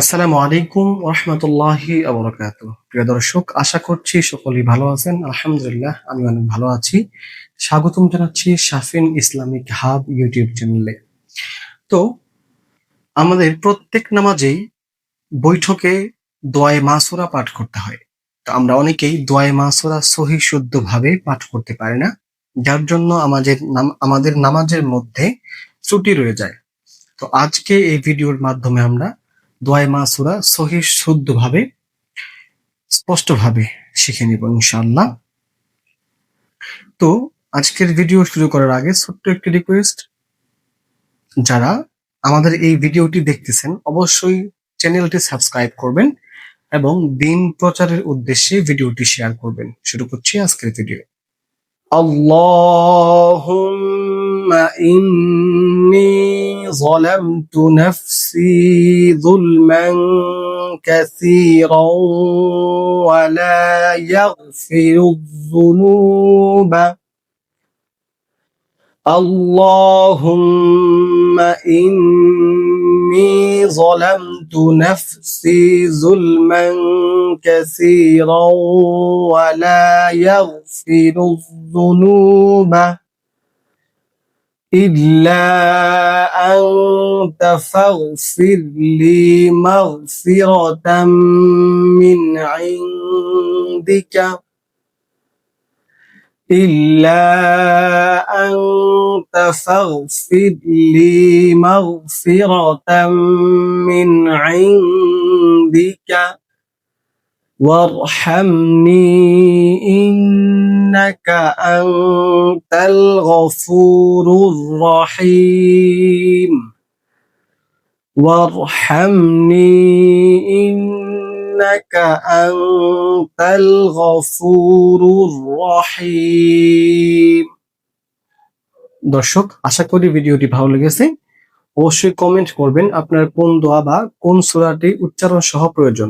আসসালামু আলাইকুম রহমতুল্লাহি আবরকাত প্রিয় দর্শক, আশা করছি সকলেই ভালো আছেন। আলহামদুলিল্লাহ, আমি অনেক ভালো আছি। স্বাগতম জানাচ্ছি শাফিন ইসলামিক হাব ইউটিউব চ্যানেলে। তো, আমাদের প্রত্যেক নামাজেই বৈঠকে দোয়ায়ে মাসুরা পাঠ করতে হয়। তো আমরা অনেকেই দোয়ায় মাসুরা সহি শুদ্ধ ভাবে পাঠ করতে পারি না, যার জন্য আমাদের আমাদের নামাজের মধ্যে ত্রুটি রয়ে যায়। তো আজকে এই ভিডিওর মাধ্যমে আমরা দোয়াই মাসুরা সহি শুদ্ধভাবে স্পষ্টভাবে শিখে নিব ইনশাআল্লাহ তো আজকের ভিডিও শুরু করার আগে ছোট্ট একটি রিকোয়েস্ট যারা আমাদের এই ভিডিওটি দেখতেছেন অবশ্যই চ্যানেলটি সাবস্ক্রাইব করবেন এবং দিন প্রচারের উদ্দেশ্যে ভিডিওটি শেয়ার করবেন শুরু করছি আজকের ভিডিও اللهم إني ظلمت نفسي ظلما كثيرا ولا يغفر الذنوب. اللهم إني ظلمت نفسي ظلما كثيرا ولا يغفر الذنوب. إلا أنت فاغفر لي مغفرة من عندك. إلا أنت فاغفر لي مغفرة من عندك. وارحمني إنك أنت الغفور الرحيم وارحمني إنك أنت الغفور الرحيم দর্শক আশা করি ভিডিওটি ভালো লেগেছে অবশ্যই কমেন্ট করবেন আপনার কোন দোয়া বা কোন সূরাটি উচ্চারণ সহ প্রয়োজন